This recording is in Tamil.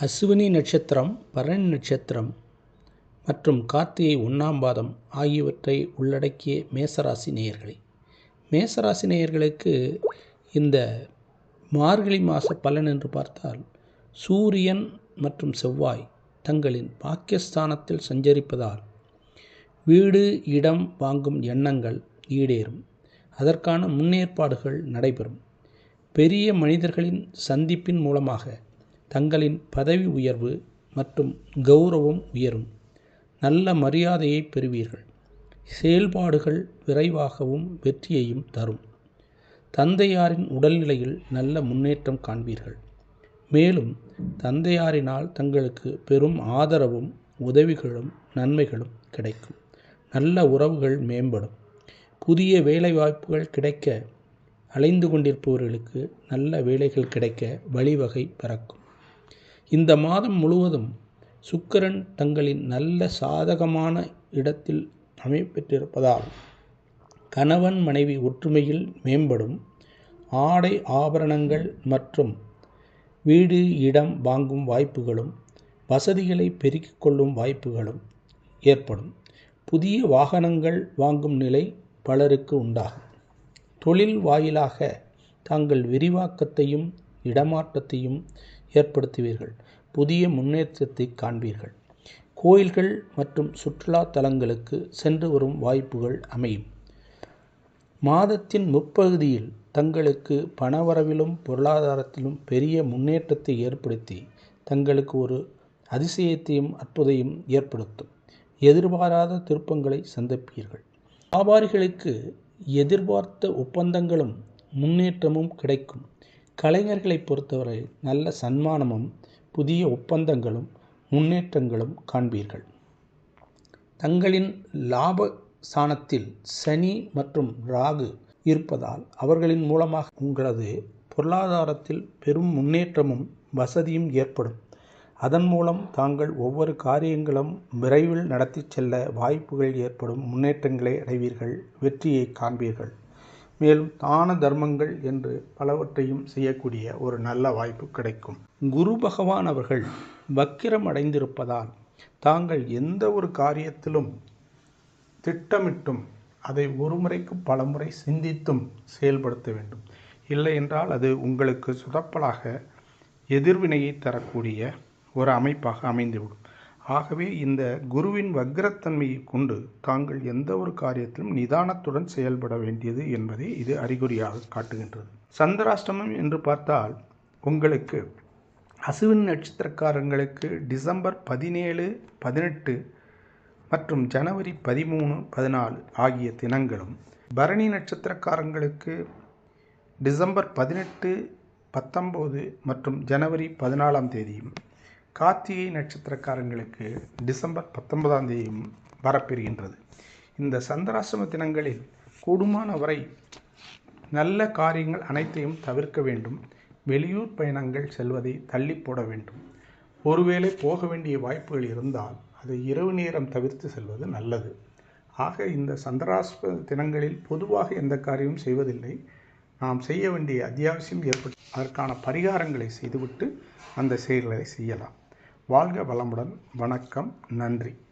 அஸ்வினி நட்சத்திரம் பரணி நட்சத்திரம் மற்றும் கார்த்திகை ஒன்றாம் பாதம் ஆகியவற்றை உள்ளடக்கிய மேசராசி நேயர்களே. மேசராசி நேயர்களுக்கு இந்த மார்கழி மாத பலன் என்று பார்த்தால் சூரியன் மற்றும் செவ்வாய் தங்களின் பாக்கியஸ்தானத்தில் சஞ்சரிப்பதால் வீடு இடம் வாங்கும் எண்ணங்கள் ஈடேறும். அதற்கான முன்னேற்பாடுகள் நடைபெறும். பெரிய மனிதர்களின் சந்திப்பின் மூலமாக தங்களின் பதவி உயர்வு மற்றும் கௌரவம் உயரும். நல்ல மரியாதையை பெறுவீர்கள். செயல்பாடுகள் விரைவாகவும் வெற்றியையும் தரும். தந்தையாரின் உடல்நிலையில் நல்ல முன்னேற்றம் காண்பீர்கள். மேலும் தந்தையாரினால் தங்களுக்கு பெரும் ஆதரவும் உதவிகளும் நன்மைகளும் கிடைக்கும். நல்ல உறவுகள் மேம்படும். புதிய வேலைவாய்ப்புகள் கிடைக்க அலைந்து கொண்டிருப்பவர்களுக்கு நல்ல வேலைகள் கிடைக்க வழிவகை பிறக்கும். இந்த மாதம் முழுவதும் சுக்கரன் தங்களின் நல்ல சாதகமான இடத்தில் அமைப்பெற்றிருப்பதால் கணவன் மனைவி ஒற்றுமையில் மேம்படும். ஆடை ஆபரணங்கள் மற்றும் வீடு இடம் வாங்கும் வாய்ப்புகளும் வசதிகளை பெருக்கிக் கொள்ளும் வாய்ப்புகளும் ஏற்படும். புதிய வாகனங்கள் வாங்கும் நிலை பலருக்கு உண்டாகும். தொழில் வாயிலாக தாங்கள் விரிவாக்கத்தையும் இடமாற்றத்தையும் ஏற்படுத்துவீர்கள். புதிய முன்னேற்றத்தை காண்பீர்கள். கோயில்கள் மற்றும் சுற்றுலா தலங்களுக்கு சென்று வரும் வாய்ப்புகள் அமையும். மாதத்தின் முற்பகுதியில் தங்களுக்கு பணவரவிலும் பொருளாதாரத்திலும் பெரிய முன்னேற்றத்தை ஏற்படுத்தி தங்களுக்கு ஒரு அதிசயத்தையும் அற்புதையும் ஏற்படுத்தும். எதிர்பாராத திருப்பங்களை சந்திப்பீர்கள். வியாபாரிகளுக்கு எதிர்பார்த்த ஒப்பந்தங்களும் முன்னேற்றமும் கிடைக்கும். கலைஞர்களை பொறுத்தவரை நல்ல சன்மானமும் புதிய ஒப்பந்தங்களும் முன்னேற்றங்களும் காண்பீர்கள். தங்களின் லாப ஸ்தானத்தில் சனி மற்றும் ராகு இருப்பதால் அவர்களின் மூலமாக உங்களது பொருளாதாரத்தில் பெரும் முன்னேற்றமும் வசதியும் ஏற்படும். அதன் மூலம் தாங்கள் ஒவ்வொரு காரியங்களும் விரைவில் நடத்தி செல்ல வாய்ப்புகள் ஏற்படும் முன்னேற்றங்களை அடைவீர்கள் வெற்றியை காண்பீர்கள். மேலும் தான தர்மங்கள் என்று பலவற்றையும் செய்யக்கூடிய ஒரு நல்ல வாய்ப்பு கிடைக்கும். குரு பகவான் அவர்கள் வக்கிரம் அடைந்திருப்பதால் தாங்கள் எந்த ஒரு காரியத்திலும் திட்டமிட்டும் அதை ஒரு முறைக்கு பல முறை சிந்தித்தும் செயல்படுத்த வேண்டும். இல்லை என்றால் அது உங்களுக்கு சுதப்பலாக எதிர்வினையை தரக்கூடிய ஒரு அமைப்பாக அமைந்துவிடும். ஆகவே இந்த குருவின் வக்ரத்தன்மையை கொண்டு தாங்கள் எந்த ஒரு காரியத்திலும் நிதானத்துடன் செயல்பட வேண்டியது என்பதை இது அறிகுறியாக காட்டுகின்றது. சந்திராஷ்டமம் என்று பார்த்தால் உங்களுக்கு அசுவின் நட்சத்திரக்காரங்களுக்கு டிசம்பர் பதினேழு பதினெட்டு மற்றும் ஜனவரி பதிமூணு பதினாலு ஆகிய தினங்களும் பரணி நட்சத்திரக்காரங்களுக்கு டிசம்பர் பதினெட்டு பத்தொம்போது மற்றும் ஜனவரி பதினாலாம் தேதியும் கார்த்திகை நட்சத்திரக்காரங்களுக்கு டிசம்பர் பத்தொன்பதாம் தேதியும் வரப்பெறுகின்றது. இந்த சந்திராசிரம தினங்களில் கூடுமான வரை நல்ல காரியங்கள் அனைத்தையும் தவிர்க்க வேண்டும். வெளியூர் பயணங்கள் செல்வதை தள்ளி போட வேண்டும். ஒருவேளை போக வேண்டிய வாய்ப்புகள் இருந்தால் அதை இரவு நேரம் தவிர்த்து செல்வது நல்லது. ஆக இந்த சந்திராஸ்ப தினங்களில் பொதுவாக எந்த காரியமும் செய்வதில்லை. நாம் செய்ய வேண்டிய அத்தியாவசியம் ஏற்பட்டு அதற்கான பரிகாரங்களை செய்துவிட்டு அந்த செயல்களை செய்யலாம். வாழ்க வளமுடன். வணக்கம். நன்றி.